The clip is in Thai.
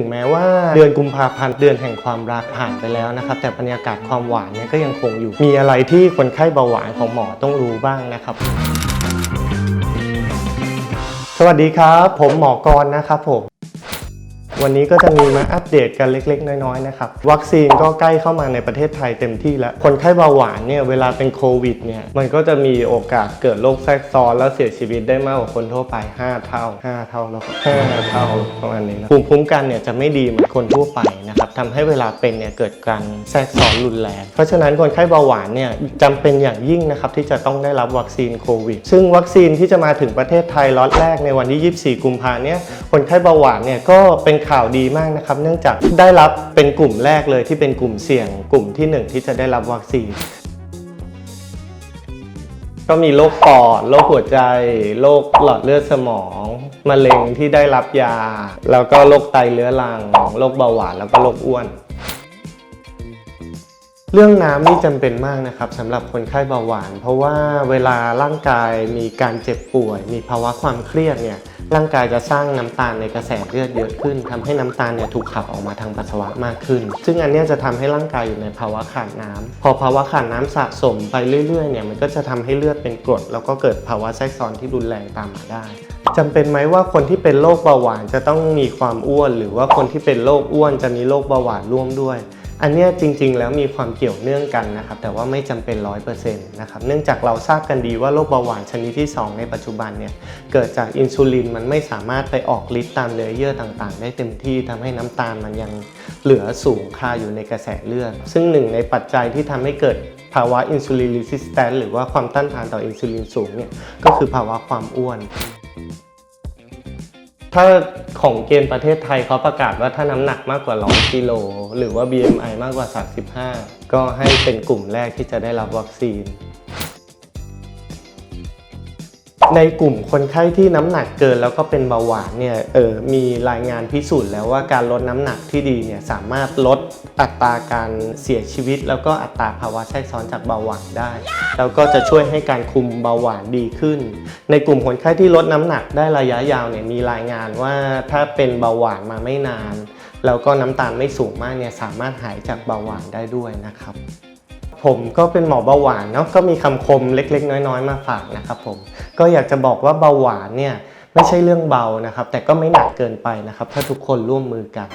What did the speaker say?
ถึงแม้ว่าเดือนกุมภาพันธ์เดือนแห่งความรักผ่านไปแล้วนะครับ แต่บรรยากาศความหวานเนี่ยก็ยังคงอยู่ มีอะไรที่คนไข้เบาหวานของหมอต้องรู้บ้างนะครับสวัสดีครับ ผมหมอกรณ์นะครับผม วันนี้ก็จะมีมาอัปเดตกันเล็ก ๆ น้อยๆนะครับ วัคซีนก็ใกล้เข้ามาในประเทศไทยเต็มที่แล้ว คนไข้เบาหวานเนี่ยเวลาเป็นโควิดเนี่ยมันก็จะมีโอกาสเกิดโรคแทรกซ้อนแล้วเสียชีวิตได้มากกว่าคนทั่วไป 5 เท่า 5 เท่าแล้ว5เท่าประมาณนี้นะภูมิคุ้มกันเนี่ยจะไม่ดีเหมือนคนทั่วไปนะครับทำให้เวลาเป็นเนี่ยเกิดการแทรกซ้อนรุนแรงเพราะฉะนั้นคนไข้เบาหวานเนี่ยจำเป็นอย่างยิ่งนะครับที่จะต้องได้รับวัคซีนโควิด ซึ่งวัคซีนที่จะมาถึงประเทศไทยล็อตแรกในวันที่ 24 กุมภาเนี่ย คนไข้เบาหวานเนี่ยก็เป็นข่าวดีมากนะครับ เนื่องจากได้รับเป็นกลุ่มแรกเลยที่เป็นกลุ่มเสี่ยงกลุ่มที่หนึ่งที่จะได้รับวัคซีน ก็มีโรคปอดโรคหัวใจโรคหลอดเลือดสมองมะเร็งที่ได้รับยา แล้วก็โรคไตเรื้อรังโรคเบาหวานแล้วก็โรคอ้วนเรื่องน้ำนี่จำเป็นมากนะครับสำหรับคนไข้เบาหวาน เพราะว่าเวลาร่างกายมีการเจ็บป่วย มีภาวะความเครียดเนี่ย ร่างกายจะสร้างน้ำตาลในกระแสเลือดเยอะขึ้นทำให้น้ำตาลเนี่ยถูกขับออกมาทางปัสสาวะมากขึ้น ซึ่งอันนี้จะทำให้ร่างกายอยู่ในภาวะขาดน้ำพอภาวะขาดน้ำสะสมไปเรื่อยๆเนี่ยมันก็จะทำให้เลือดเป็นกรด แล้วก็เกิดภาวะแทรกซ้อนที่รุนแรงตามมาได้จำเป็นไหมว่าคนที่เป็นโรคเบาหวานจะต้องมีความอ้วน หรือว่าคนที่เป็นโรคอ้วนจะมีโรคเบาหวานร่วมด้วย อันนี้จริงๆ แล้วมีความเกี่ยวเนื่องกันนะครับแต่ว่าไม่จำเป็นร้อยเปอร์เซ็นต์นะครับเนื่องจากเราทราบกันดีว่าโรคเบาหวานชนิดที่ 2 ในปัจจุบันเนี่ยเกิดจากอินซูลินมันไม่สามารถไปออกฤทธิ์ตามเนื้อเยื่อต่างๆ ได้เต็มที่ทำให้น้ำตาลมันยังเหลือสูงคาอยู่ในกระแสเลือด ซึ่งหนึ่งในปัจจัยที่ทำให้เกิดภาวะอินซูลินรีสิสแตนหรือว่าความต้านทานต่ออินซูลินสูงเนี่ยก็คือภาวะความอ้วน ถ้าของเกณฑ์ประเทศไทยเขาประกาศว่าถ้าน้ำหนักมากกว่า 100กิโลหรือว่า BMI มากกว่า 35 ก็ให้เป็นกลุ่มแรกที่จะได้รับวัคซีน ในกลุ่มคนไข้ที่น้ำหนักเกินแล้วก็เป็นเบาหวานเนี่ยเออมีรายงานพิสูจน์แล้วว่าการลดน้ำหนักที่ดีเนี่ยสามารถลดอัตราการเสียชีวิต แล้วก็อัตราภาวะแทรกซ้อนจากเบาหวานได้ แล้วก็จะช่วยให้การคุมเบาหวานดีขึ้น ในกลุ่มคนไข้ที่ลดน้ำหนักได้ระยะยาวเนี่ยมีรายงานว่าถ้าเป็นเบาหวานมาไม่นาน แล้วก็น้ำตาลไม่สูงมากเนี่ยสามารถหายจากเบาหวานได้ด้วยนะครับ ผมก็เป็นหมอเบาหวานเนาะก็มีคำคมเล็ก ๆ น้อย ๆ มาฝากนะครับผมก็อยากจะบอกว่าเบาหวานเนี่ยไม่ใช่เรื่องเบานะครับ แต่ก็ไม่หนักเกินไปนะครับ ถ้าทุกคนร่วมมือกัน